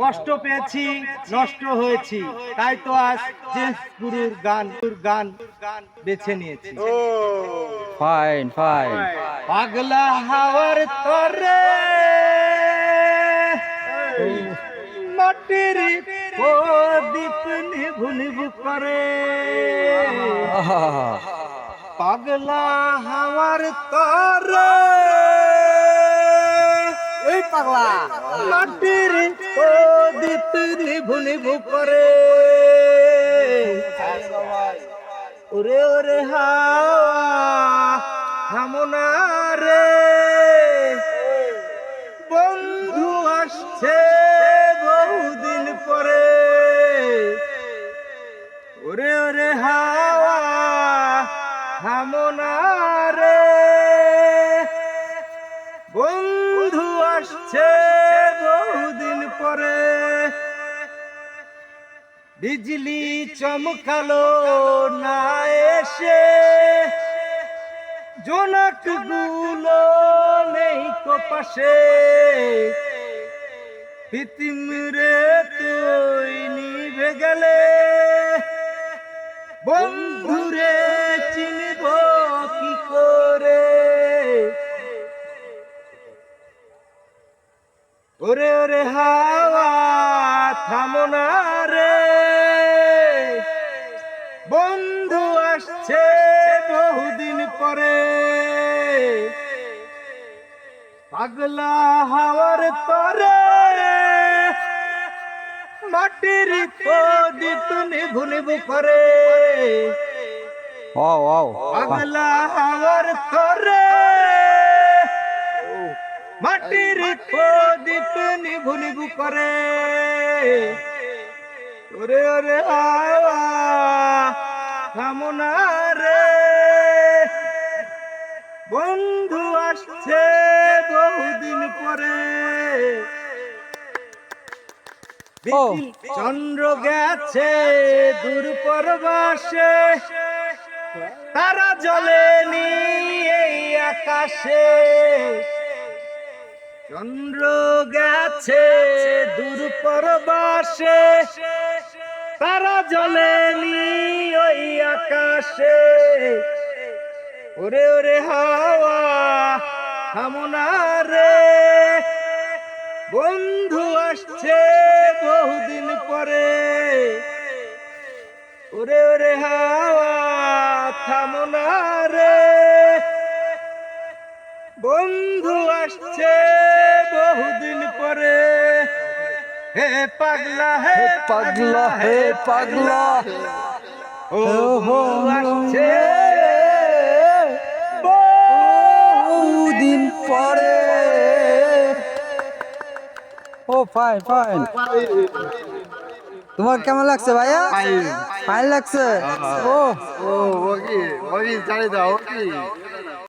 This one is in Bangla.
কষ্ট পেয়েছি নষ্ট হয়েছি। তাই তো আজ যে গুরুর গান গান বেছে নিয়েছি। ফাইন ফাইন পাগলা হাওয়ার তরে মাটির প্রদীপ নিভু নিভু করে। পাগলা হাওয়ার তরে পাগলা। মাটির প্রদীপ নিভু নিভু করে ওরে ওরে হামনা রে। বন্ধু আসছে। আসছে বহুদিন পরে। বিজলি চমকালো না এসে। জোনাকগুলো নেই কপাশে। পাশে পিতিম রে ওরে ওরে হাওয়া থামো না রে। বন্ধু আসছে বহুদিন পরে। পাগলা হাওয়ার তরে মাটির প্রদীপ নিভু নিভু করে। ও ও পাগলা হাওয়ার তরে নিভু করে। ওরে ওরে থামনা রে। বন্ধু আসছে বহুদিন পরে। চন্দ্র গেছে দূর পরবাসে। তারা জ্বলেনি এই আকাশে। চন্দ্র গেছে দূর পরবাসে, তারা জ্বলেনি ওই আকাশে। ওরে ওরে, হাওয়া থামনা রে বন্ধু আসছে বহুদিন পরে। ওরে ওরে, হাওয়া থামনা রে বন্ধু আসছে বহুদিন পরে হে পাগলা হে পাগলা হে পাগলা। ও বন্ধু আসছে। দিন পরে। ও ফাইন ফাইন তোমার কেমন লাগছে ভাইয়া? ফাইন লাগছে? ও। ও ওকি ওকি জানি দাও ওকি